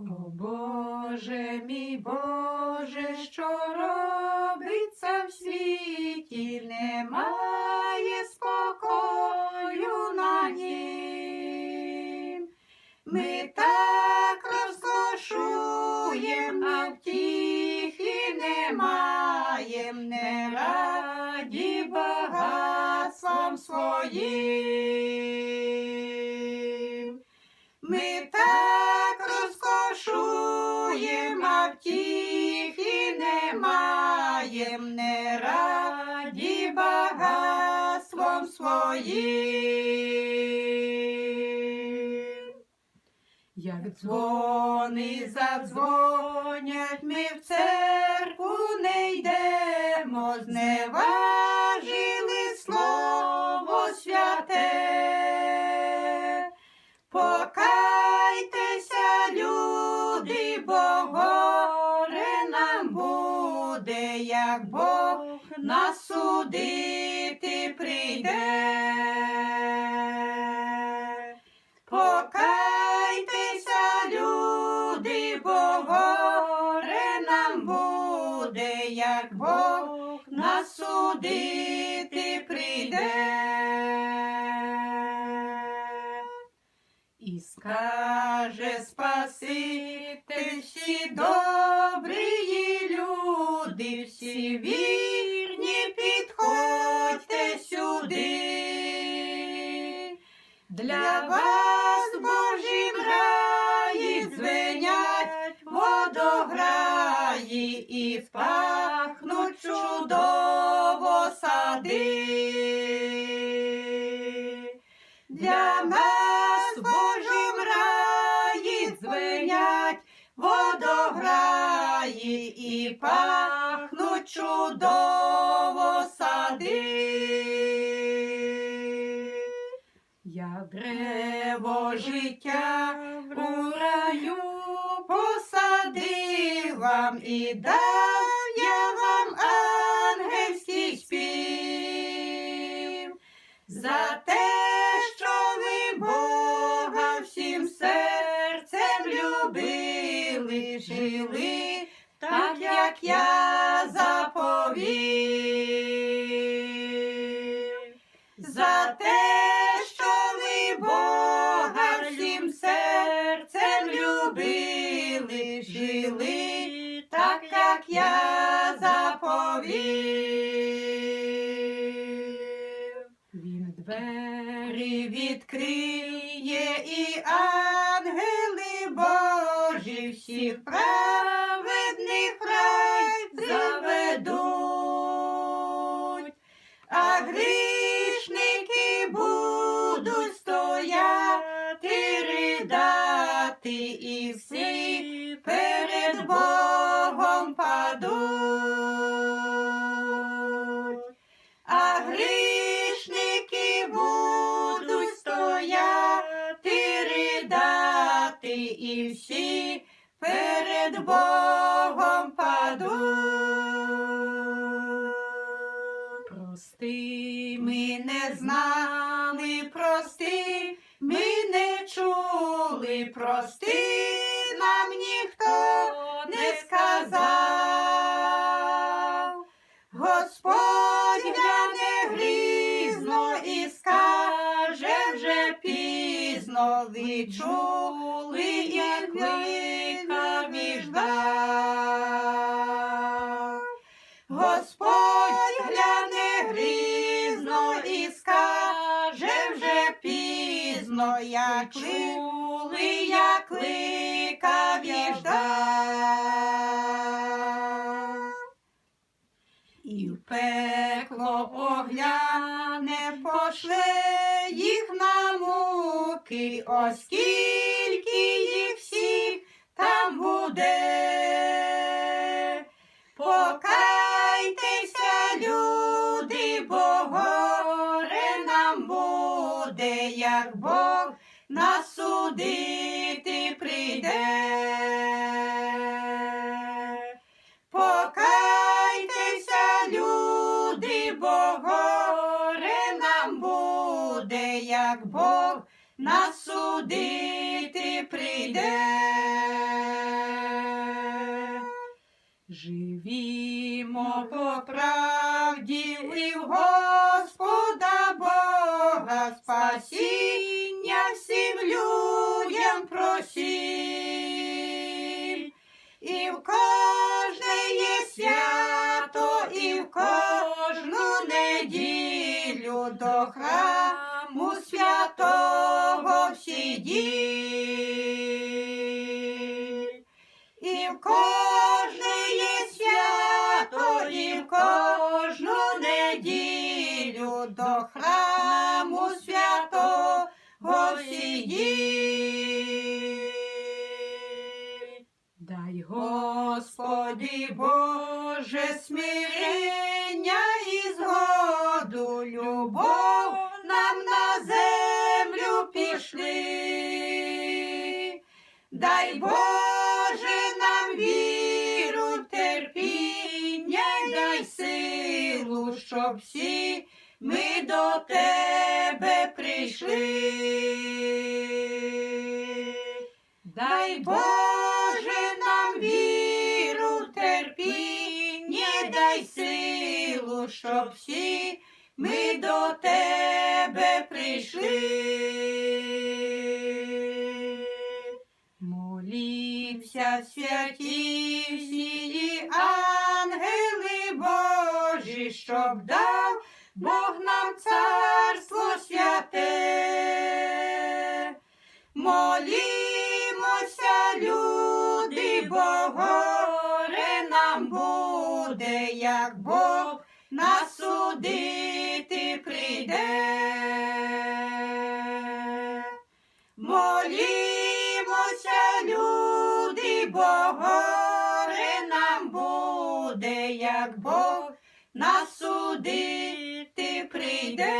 О Боже мій Боже, що робиться в світі, немає спокою на нім. Ми так розкошуєм, а втіхи не маєм, не раді багатством своїм. Своїм. Як дзвони задзвонять, ми в церкву не йдемо, зневажили слово святе. Покайтеся, люди, бо горе нам буде, як Бог нас судити прийде. Покайтеся, люди, бо нам буде, як Бог нас судити прийде. Скаже Спаситель, всі добрі люди, всі вірні, Для вас в Божім раї дзвенять водограї і пахнуть чудово сади. Для нас в Божім раї дзвенять водограї і пахнуть чудово сади. Я древо життя у раю посадив вам і дав я вам ангельський спів. За те, що ви Бога всім серцем любили, жили, так як я заповів. Всім серцем любили, жили, так як я заповів. Він двері відкриє і ангели Божі всіх праведних ридати, і всі перед Богом падуть. А грішники будуть стояти, ридати, і всі перед Богом падуть. Прости, ми не знали, прости, прости, нам ніхто не сказав. Господь гляне грізно і скаже вже пізно, ви чули, як кликав і ждав. Господь гляне грізно і вже пізно, як чули, як кликав і ждав. І в пекло огляне, пошле їх на муки, оскільки їх всіх там буде. Нас судити прийде. Покайтеся, люди, бо горе нам буде, як Бог нас судити прийде. Живімо по правді і в Господа Бога спасіння всім людям просім. І в кожне є свято, і в кожну неділю до храму святого всі діль. Любов нам на землю пішли. Дай Боже нам віру, терпіння, дай силу, щоб всі ми до Тебе прийшли. Дай Боже нам віру, терпіння, дай силу, щоб всі ми до Тебе прийшли. Молімся, святі всі ангели Божі, щоб дав Бог нам царство святе. Молімося, люди, бо горе нам буде, як Бог нас судити прийде. Молімося, люди, бо горе нам буде, як Бог нас судити прийде.